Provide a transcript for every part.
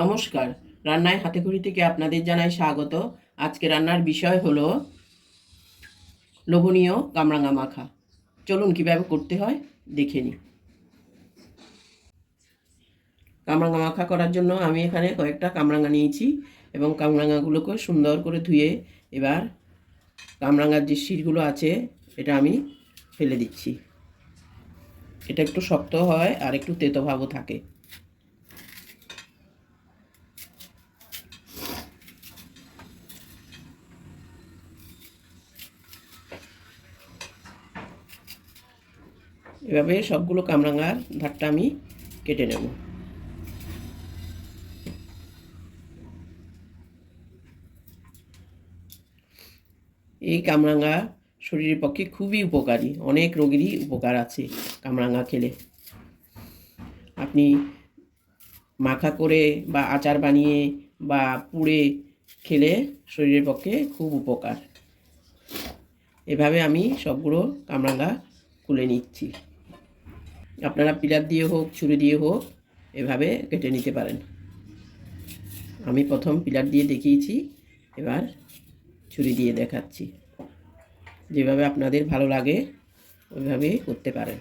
নমস্কার। রান্নায় হাতে খড়ি থেকে আপনাদের জানাই স্বাগত। আজকে রান্নার বিষয় হলো লোভনীয় কামরাঙা মাখা। চলুন কীভাবে করতে হয়, দেখে নিই। কামরাঙা মাখা করার জন্য আমি এখানে কয়েকটা কামরাঙা নিয়েছি এবং কামরাঙাগুলোকে সুন্দর করে ধুয়ে এবার কামরাঙার যে শিরগুলো আছে, এটা আমি ফেলে দিচ্ছি। এটা একটু শক্ত হয় আর একটু তেতো ভাবও থাকে। এভাবে সবগুলো কামরাঙার ধারটা আমি কেটে নেব। এই কামরাঙা শরীরের পক্ষে খুবই উপকারী, অনেক রোগেরই উপকার আছে কামরাঙা খেলে। আপনি মাখা করে বা আচার বানিয়ে বা পুড়ে খেলে শরীরের পক্ষে খুব উপকার। এভাবে আমি সবগুলো কামরাঙা খুলে নিচ্ছি। আপনারা পিলার দিয়ে হোক, ছুরি দিয়ে হোক, এভাবে কেটে নিতে পারেন। আমি প্রথম পিলার দিয়ে দেখিয়েছি, এবার ছুরি দিয়ে দেখাচ্ছি। যেভাবে আপনাদের ভালো লাগে, ওইভাবে করতে পারেন।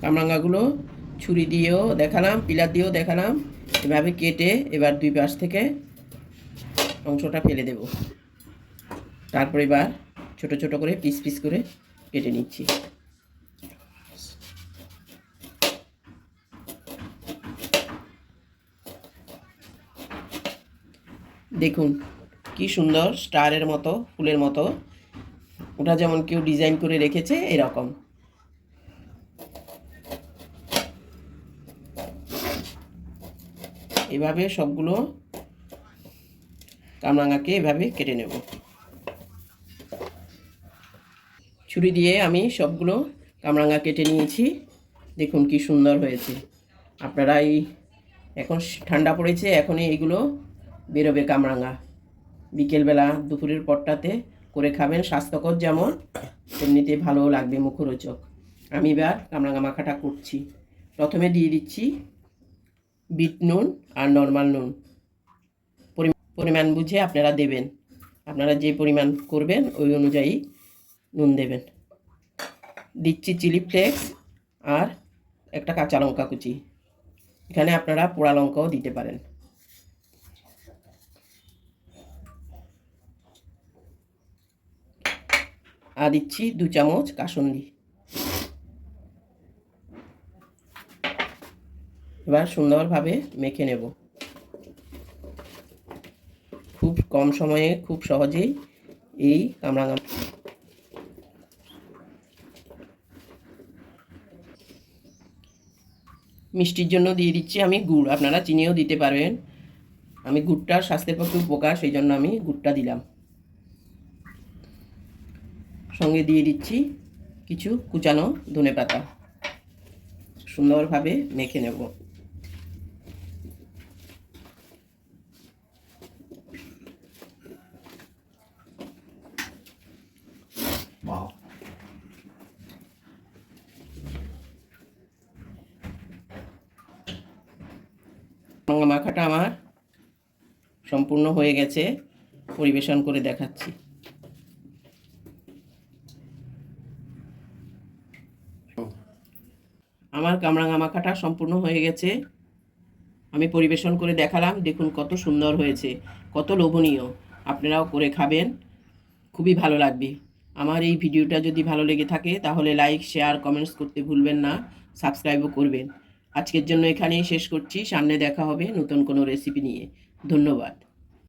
কামরাঙ্গাগুলো ছুরি দিয়েও দেখালাম, পিলার দিয়েও দেখালাম। এভাবে কেটে এবার দুই পাশ থেকে অংশটা ফেলে দেব। তারপর এবার ছোট ছোট করে পিস পিস করে কেটে নিচ্ছি। দেখুন, কি সুন্দর স্টারের মতো, ফুলের মতো। ওটা যেমন কেউ ডিজাইন করে রেখেছে, এরকম। এভাবে সবগুলো কামরাঙাকে এভাবে কেটে নেব। ছুরি দিয়ে আমি সবগুলো কামরাঙা কেটে নিয়েছি। দেখুন কি সুন্দর হয়েছে। আপনারা এই এখন ঠান্ডা পড়েছে, এখনই এইগুলো বেরোবে কামরাঙা বিকেলবেলা দুপুরের পরটাতে করে খাবেন, স্বাস্থ্যকর যেমন, তেমনিতে ভালোও লাগবে মুখরোচক। আমি এবার কামরাঙা মাখাটা করছি। প্রথমে দিয়ে দিচ্ছি বিট নুন আর নর্মাল নুন। পরিমাণ বুঝে আপনারা দেবেন। আপনারা যে পরিমাণ করবেন, ওই অনুযায়ী নুন দেবেন। দিচ্ছি চিলি ফ্লেক্স আর একটা কাঁচা লঙ্কা কুচি। এখানে আপনারা পোড়া লঙ্কাও দিতে পারেন। আর দিচ্ছি দু চামচ কাসন্দি। এবার সুন্দরভাবে মেখে নেব। খুব কম সময়ে, খুব সহজেই এই কামরাঙা মিষ্টির জন্য দিয়ে দিচ্ছি আমি গুড়। আপনারা চিনিও দিতে পারবেন। আমি গুড়টা স্বাস্থ্যের পক্ষে উপকার, সেই জন্য আমি গুড়টা দিলাম। সঙ্গে দিয়ে দিচ্ছি কিছু কুচানো ধনে পাতা সুন্দরভাবে মেখে নেব। মাখাটা আমার সম্পূর্ণ হয়ে গেছে। পরিবেশন করে দেখাচ্ছি। আমার কামরাঙা মাখাটা সম্পূর্ণ হয়ে গেছে। আমি পরিবেশন করে দেখালাম, দেখুন কত সুন্দর হয়েছে, কত লোভনীয়। আপনারাও করে খাবেন, খুবই ভালো লাগবে। আমার এই ভিডিওটা যদি ভালো লেগে থাকে, তাহলে লাইক শেয়ার কমেন্টস করতে ভুলবেন না সাবস্ক্রাইবও করবেন। আজকের জন্য এখানেই শেষ করছি। সামনে দেখা হবে নতুন কোনো রেসিপি নিয়ে। ধন্যবাদ।